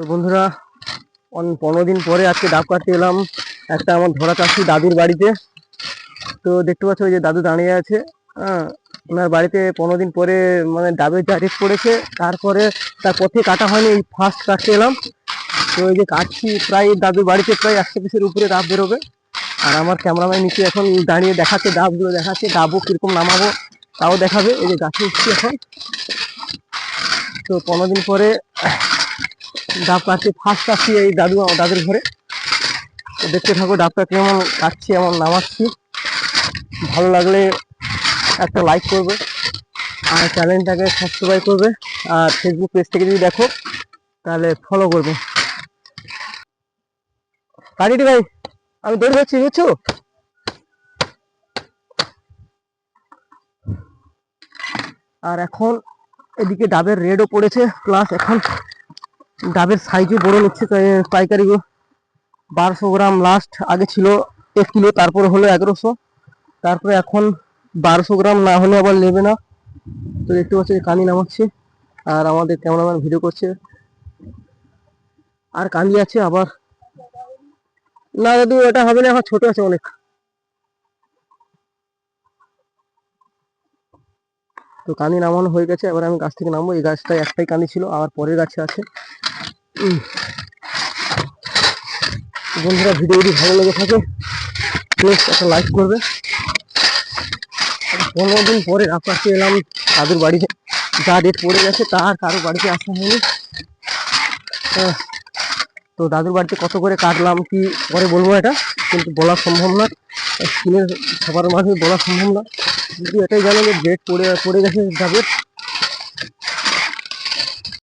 তো বন্ধুরা পনেরো দিন পরে আজকে ডাব কাটতে এলাম একটা আমার ধরা চাষি দাদুর বাড়িতে। তো দেখতে পাচ্ছ ওই যে দাদু দাঁড়িয়ে আছে। হ্যাঁ ওনার বাড়িতে পনেরো দিন পরে মানে ডাবের যা রেট পড়েছে, তারপরে তার পথে কাটা হয়নি, এই ফার্স্ট কাটতে এলাম। তো এই যে কাটছি, প্রায় দাদুর বাড়িতে প্রায় একশো পিসের উপরে ডাব বেরোবে। আর আমার ক্যামেরাম্যান নিচে এখন দাঁড়িয়ে দেখাচ্ছে, ডাবগুলো দেখাচ্ছে, ডাবও কীরকম নামাবো তাও দেখাবে। এই যে গাছে উঠছি এখন। তো পনেরো দিন পরে ডাব ফার্স্ট কাটছি এই দাদু দাদুর ঘরে। দেখতে থাকো, ডাবটা কেমন কাটছি এমন নামাচ্ছি। ভালো লাগলে একটা লাইক করবে আর চ্যানেলটাকে সাবস্ক্রাইব করবে, আর ফেসবুক পেজ থেকে যদি দেখো, তাহলে ফলো করবে। কাটিটি ভাই, আমি দৌড় যাচ্ছি, বুঝছ? আর এখন এদিকে ডাবের রেডও পড়েছে প্লাস এখন ডাবের সাইজও বড় নিচ্ছে পাইকারি বারোশো গ্রাম লাস্ট আগে ছিল এক কিলো, তারপরে হলো এগারোশো। তারপরে এখন বারোশো গ্রাম, না হলে আবার নেবে না। তো দেখতে পাচ্ছি কানি নামাচ্ছে, আর আমাদের ক্যামেরাম্যান ভিডিও করছে। আর কান্দি আছে আবার। না দাদু, এটা হবে না এখন ছোট আছে অনেক। তো কান্দি নামানো হয়ে গেছে, এবার আমি গাছ থেকে নামবো। এই গাছটায় একটাই কান্দি ছিল আর পরের গাছে আছে। বন্ধুরা ভিডিও যদি ভালো লেগে থাকে প্লিজ একটা লাইক করবে। পনেরো দিন পরে আপনাকে এলাম দাদুর বাড়িতে, যা ডেট পড়ে গেছে, তার কারও বাড়িতে আসা হয়নি। তো দাদুর বাড়িতে কত করে কাটলাম, কি পরে বলব এটা? কিন্তু বলা সম্ভব না স্ক্রিনের সবার মাঝে বলা সম্ভব না কিন্তু এটাই জানো যে ডেট পড়ে পড়ে গেছে ডাবের